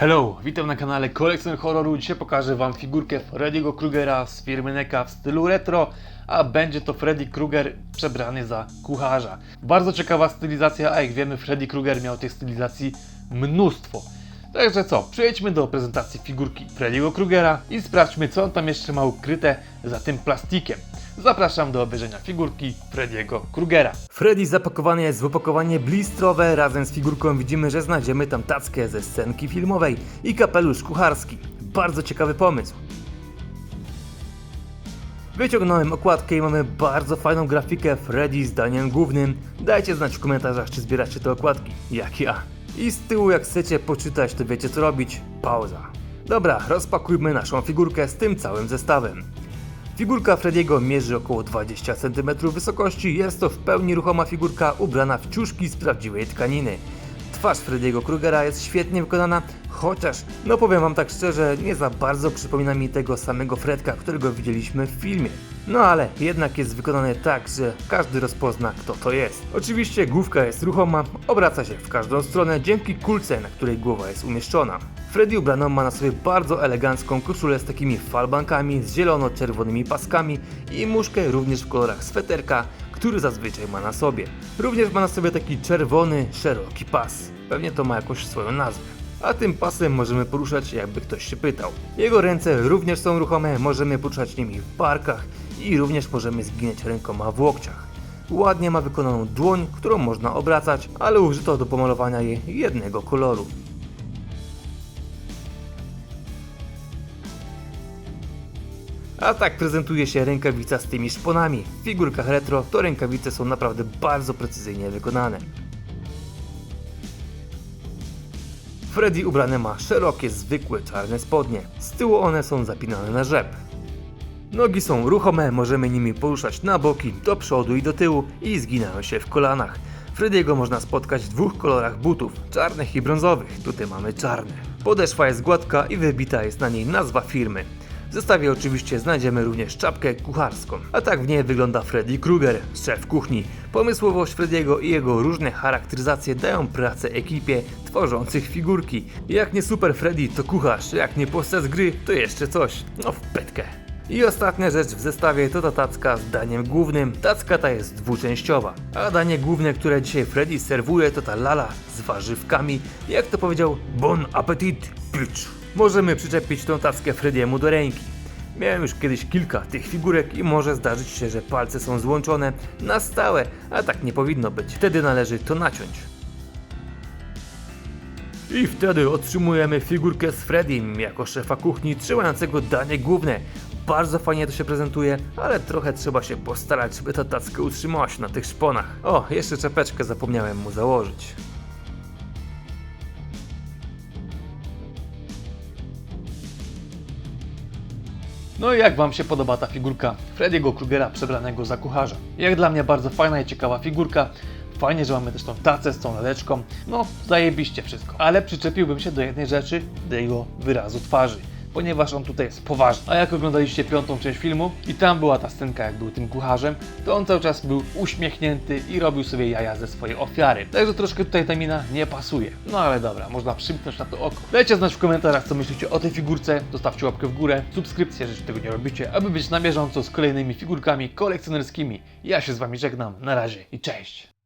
Hello, witam na kanale Kolekcjoner Horroru. Dzisiaj pokażę Wam figurkę Freddy'ego Krugera z firmy NECA w stylu retro, a będzie to Freddy Krueger przebrany za kucharza. Bardzo ciekawa stylizacja, a jak wiemy Freddy Krueger miał tych stylizacji mnóstwo. Także co, przejdźmy do prezentacji figurki Freddy'ego Krugera i sprawdźmy co on tam jeszcze ma ukryte za tym plastikiem. Zapraszam do obejrzenia figurki Freddy'ego Krugera. Freddy zapakowany jest w opakowanie blistrowe. Razem z figurką widzimy, że znajdziemy tam tackę ze scenki filmowej i kapelusz kucharski. Bardzo ciekawy pomysł. Wyciągnąłem okładkę i mamy bardzo fajną grafikę Freddy z daniem głównym. Dajcie znać w komentarzach, czy zbieracie te okładki, jak ja. I z tyłu, jak chcecie poczytać, to wiecie co robić. Pauza. Dobra, rozpakujmy naszą figurkę z tym całym zestawem. Figurka Frediego mierzy około 20 cm wysokości. Jest to w pełni ruchoma figurka ubrana w ciuszki z prawdziwej tkaniny. Twarz Frediego Krugera jest świetnie wykonana, chociaż, no powiem wam tak szczerze, nie za bardzo przypomina mi tego samego Fredka, którego widzieliśmy w filmie. No ale jednak jest wykonany tak, że każdy rozpozna kto to jest. Oczywiście główka jest ruchoma, obraca się w każdą stronę dzięki kulce, na której głowa jest umieszczona. Freddy ubrano ma na sobie bardzo elegancką koszulę z takimi falbankami, z zielono-czerwonymi paskami i muszkę również w kolorach sweterka, który zazwyczaj ma na sobie. Również ma na sobie taki czerwony, szeroki pas. Pewnie to ma jakąś swoją nazwę. A tym pasem możemy poruszać, jakby ktoś się pytał. Jego ręce również są ruchome, możemy poruszać nimi w barkach i również możemy zginąć rękoma w łokciach. Ładnie ma wykonaną dłoń, którą można obracać, ale użyto do pomalowania jej jednego koloru. A tak prezentuje się rękawica z tymi szponami. W figurkach retro to rękawice są naprawdę bardzo precyzyjnie wykonane. Freddy ubrane ma szerokie, zwykłe czarne spodnie. Z tyłu one są zapinane na rzep. Nogi są ruchome, możemy nimi poruszać na boki, do przodu i do tyłu i zginają się w kolanach. Freddy'ego można spotkać w dwóch kolorach butów, czarnych i brązowych. Tutaj mamy czarne. Podeszwa jest gładka i wybita jest na niej nazwa firmy. W zestawie oczywiście znajdziemy również czapkę kucharską. A tak w niej wygląda Freddy Krueger, szef kuchni. Pomysłowość Freddy'ego i jego różne charakteryzacje dają pracę ekipie tworzących figurki. Jak nie Super Freddy to kucharz, jak nie postać gry to jeszcze coś. No w petkę. I ostatnia rzecz w zestawie to ta tacka z daniem głównym. Tacka ta jest dwuczęściowa, a danie główne, które dzisiaj Freddy serwuje to ta lala z warzywkami. Jak to powiedział, bon appetit, bitch. Możemy przyczepić tą tackę Frediemu do ręki. Miałem już kiedyś kilka tych figurek i może zdarzyć się, że palce są złączone na stałe, a tak nie powinno być. Wtedy należy to naciąć. I wtedy otrzymujemy figurkę z Freddym jako szefa kuchni trzymającego danie główne. Bardzo fajnie to się prezentuje, ale trochę trzeba się postarać, żeby ta tacka utrzymała się na tych szponach. O, jeszcze czepeczkę zapomniałem mu założyć. No i jak Wam się podoba ta figurka Freddy'ego Krugera przebranego za kucharza? Jak dla mnie bardzo fajna i ciekawa figurka. Fajnie, że mamy też tą tacę z tą laleczką. No, zajebiście wszystko. Ale przyczepiłbym się do jednej rzeczy, do jego wyrazu twarzy. Ponieważ on tutaj jest poważny. A jak oglądaliście piątą część filmu i tam była ta scenka, jak był tym kucharzem, to on cały czas był uśmiechnięty i robił sobie jaja ze swojej ofiary. Także troszkę tutaj ta mina nie pasuje. No ale dobra, można przymknąć na to oko. Dajcie znać w komentarzach, co myślicie o tej figurce. Zostawcie łapkę w górę, subskrypcję, jeżeli tego nie robicie, aby być na bieżąco z kolejnymi figurkami kolekcjonerskimi. Ja się z Wami żegnam. Na razie i cześć.